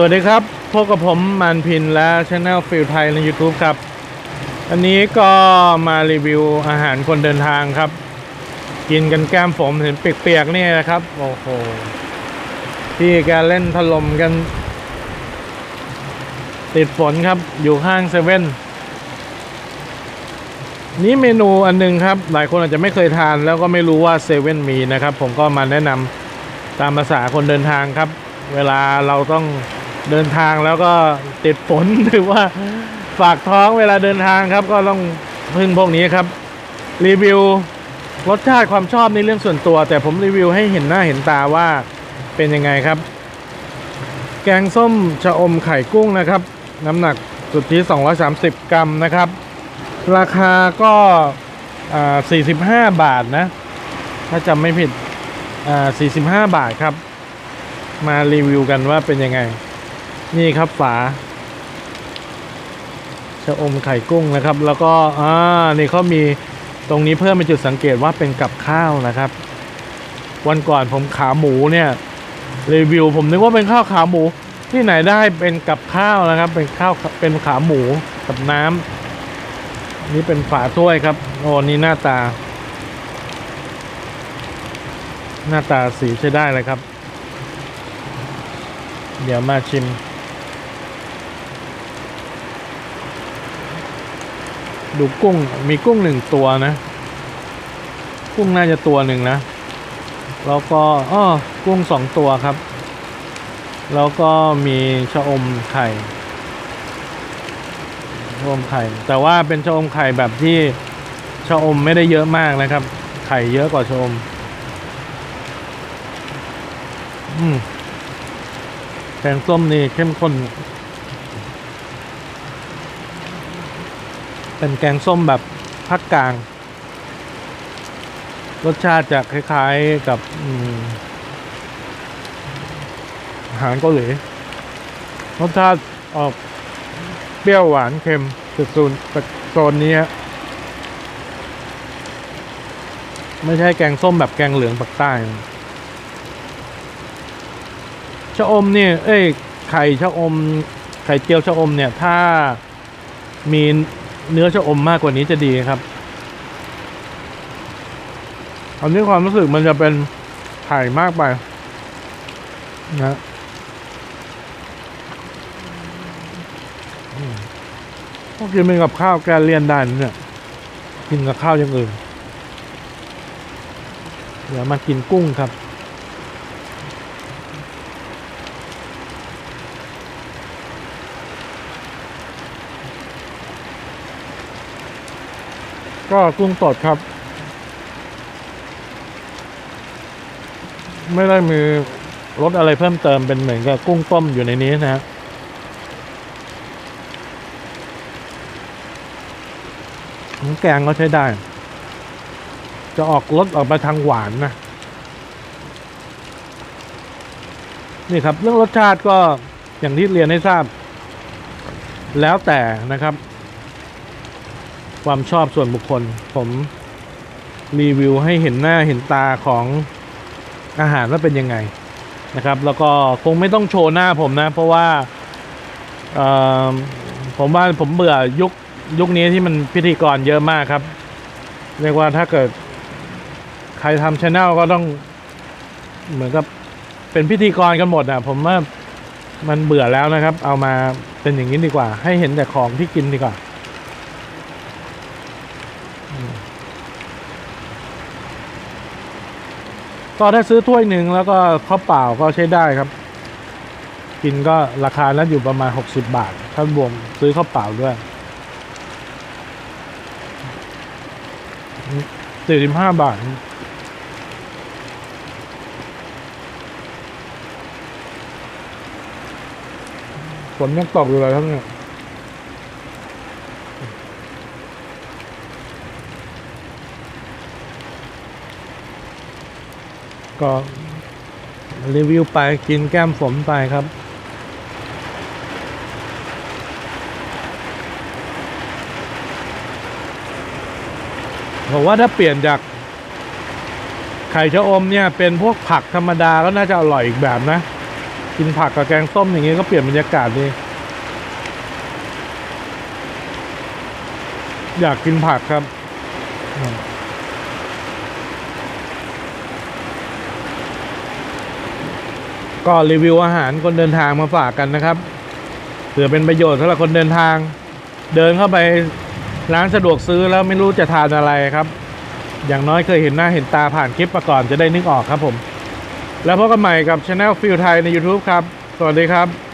สวัสดีครับ พบกับผมมันพินและช anel ฟิลไทยใน YouTube ครับ อันนี้ก็มารีวิวอาหารคนเดินทางครับ กินกันแก้มผมเห็นเปียกๆนี่นะครับ โอ้โหพี่แกเล่นถล่มกัน ติดฝนครับอยู่ข้างเซเว่นนี่เมนูอันหนึงครับ หลายคนอาจจะไม่เคยทาน แล้วก็ไม่รู้ว่าเซเว่นมีนะครับ ผมก็มาแนะนำตามภาษาคนเดินทางครับ เวลาเราต้อง เดินทางแล้วก็ติดฝนหรือว่าฝากท้องเวลาเดินทางครับ ก็ต้องพึ่งพวกนี้ครับ รีวิวรสชาติความชอบในเรื่องส่วนตัว แต่ผมรีวิวให้เห็นหน้าเห็นตาว่าเป็นยังไงครับ แกงส้มชะอมไข่กุ้งนะครับ น้ำหนักสุทธิ230 กรัมนะครับ ราคาก็45 บาทนะ ถ้าจำไม่ผิด45 บาทครับ มารีวิวกันว่าเป็นยังไง นี่ครับฝาชะอมไข่กุ้งนะครับ แล้วก็อ่านี่เขามีตรงนี้เพิ่มเป็นจุดสังเกตว่าเป็นกับข้าวนะครับ วันก่อนผมขาหมูเนี่ยรีวิวผมนึกว่าเป็นข้าวขาหมู ที่ไหนได้เป็นกับข้าวนะครับ เป็นข้าวเป็นขาหมูกับน้ำนี่เป็นฝาถ้วยครับโอ้นี่หน้าตา หน้าตาสีใช้ได้เลยครับ เดี๋ยวมาชิม ดูกุ้งมีกุ้งหนึ่งตัวนะ กุ้งน่าจะตัวหนึ่งนะ แล้วก็อ้อกุ้งสองตัวครับ แล้วก็มีชะอมไข่ชะอมไข่ แต่ว่าเป็นชะอมไข่แบบที่ชะอมไม่ได้เยอะมากนะครับ ไข่เยอะกว่าชะอมอืมแกงส้มนี่เข้มข้น เป็นแกงส้มแบบภาคกลาง รสชาติจะคล้ายๆกับอาหารเกาหลีรสชาติออกเปรี้ยวหวานเค็มสุดๆโซนนี้ไม่ใช่แกงส้มแบบแกงเหลืองปักใต้ชะอมเนี่ยเอ้ยไข่ชะอม ไข่เจียวชะอมเนี่ย ถ้ามี เนื้อชะอมมากกว่านี้จะดีครับอันนี้ความรู้สึกมันจะเป็นไข่มากไปนะอืมก็กินเป็นกับข้าวแกเลี่ยนได้นเนี่ยกินกับข้าวอย่างอื่น เดี๋ยวมากินกุ้งครับ ก็กุ้งสดครับ ไม่ได้มีรสอะไรเพิ่มเติมเป็นเหมือนกับกุ้งต้มอยู่ในนี้นะฮะน้ำแกงก็ใช้ได้ จะออกรสออกมาทางหวานนะนี่ครับ เรื่องรสชาติก็อย่างที่เรียนให้ทราบ แล้วแต่นะครับ ความชอบส่วนบุคคล ผมรีวิวให้เห็นหน้าเห็นตาของอาหารว่าเป็นยังไงนะครับ แล้วก็คงไม่ต้องโชว์หน้าผมนะ เพราะว่าผมว่าผมเบื่อยุคยุคนี้ที่มันพิธีกรเยอะมากครับ เรียกว่าถ้าเกิดใครทำช anel ก็ต้องเหมือนกับเป็นพิธีกรกันหมดอะ ผมว่ามันเบื่อแล้วนะครับ เอามาเป็นอย่างนี้ดีกว่า ให้เห็นแต่ของที่กินดีกว่า ก็ถ้าซื้อถ้วยหนึ่งแล้วก็ข้าวเปล่าก็ใช้ได้ครับ กินก็ราคานั้นอยู่ประมาณ 60 บาท ถ้ารวมซื้อข้าวเปล่าด้วย45บาท ฝนยังตกอยู่เลยทั้งเนี่ย ก็รีวิวไปกินแก้มฝนไปครับ ผมว่าถ้าเปลี่ยนจากไข่ชะอมเนี่ยเป็นพวกผักธรรมดาก็น่าจะอร่อยอีกแบบนะ กินผักกับแกงส้มอย่างเงี้ก็เปลี่ยนบรรยากาศดีอยากกินผักครับอืม ก็รีวิวอาหารคนเดินทางมาฝากกันนะครับเผื่อเป็นประโยชน์สำหรับคนเดินทาง เดินเข้าไปร้านสะดวกซื้อแล้วไม่รู้จะทานอะไรครับ อย่างน้อยเคยเห็นหน้าเห็นตาผ่านคลิปมาก่อนจะได้นึกออกครับผม แล้วพบกันใหม่กับช anel ฟิลไทยใน YouTube ครับ สวัสดีครับ